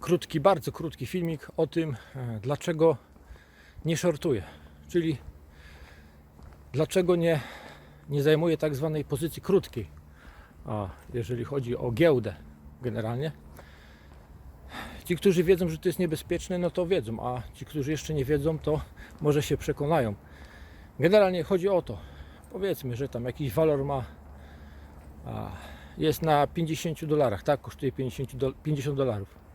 krótki, bardzo krótki filmik o tym, e, dlaczego nie shortuję. Czyli dlaczego nie, nie zajmuję tak zwanej pozycji krótkiej, a jeżeli chodzi o giełdę generalnie. Ci, którzy wiedzą, że to jest niebezpieczne, no to wiedzą, a ci, którzy jeszcze nie wiedzą, to może się przekonają. Generalnie chodzi o to, powiedzmy, że tam jakiś walor ma, a, jest na 50 dolarach, tak, kosztuje 50 do- 50 dolarów.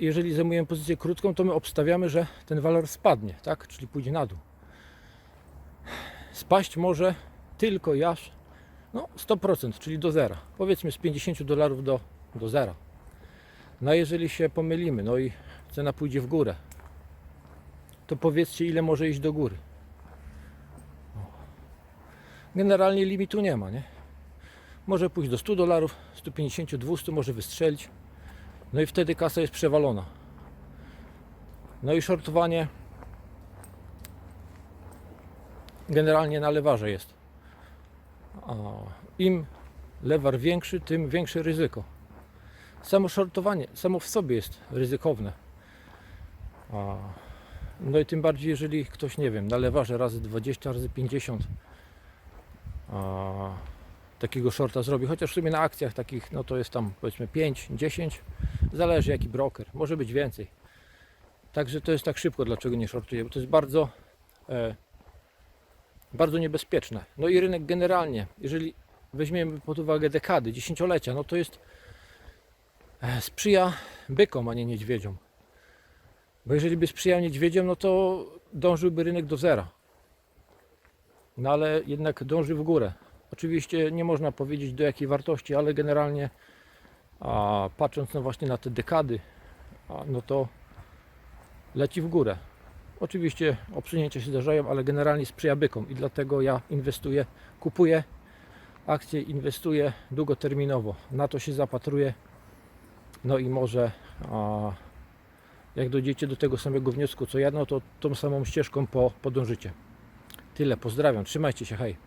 Jeżeli zajmujemy pozycję krótką, to my obstawiamy, że ten walor spadnie, tak, czyli pójdzie na dół. Spaść może tylko i aż no, 100%, czyli do zera. Powiedzmy z 50 dolarów do, do zera. No jeżeli się pomylimy, no i cena pójdzie w górę, to powiedzcie ile może iść do góry. Generalnie limitu nie ma, nie? Może pójść do 100 dolarów, 150, 200 może wystrzelić. No i wtedy kasa jest przewalona. No i shortowanie generalnie na lewarze jest. Im lewar większy, tym większe ryzyko. Samo shortowanie samo w sobie jest ryzykowne. No i tym bardziej, jeżeli ktoś, nie wiem, na lewarze razy 20, razy 50 a, takiego shorta zrobi, chociaż w sumie na akcjach takich, no to jest tam powiedzmy 5, 10, zależy jaki broker, może być więcej. Także to jest tak szybko, dlaczego nie shortuję, bo to jest bardzo, e, bardzo niebezpieczne. No i rynek generalnie, jeżeli weźmiemy pod uwagę dekady, dziesięciolecia, no to jest e, sprzyja bykom, a nie niedźwiedziom. Bo jeżeli by sprzyjał niedźwiedziom, no to dążyłby rynek do zera. No ale jednak dąży w górę. Oczywiście nie można powiedzieć do jakiej wartości, ale generalnie a, patrząc no właśnie na te dekady, a, no to leci w górę. Oczywiście obsunięcia się zdarzają, ale generalnie sprzyja bykom i dlatego ja inwestuję, kupuję akcje, inwestuję długoterminowo. Na to się zapatruję. No i może a, jak dojdziecie do tego samego wniosku co ja, no to tą samą ścieżką po, podążycie. Tyle, pozdrawiam, trzymajcie się, hej.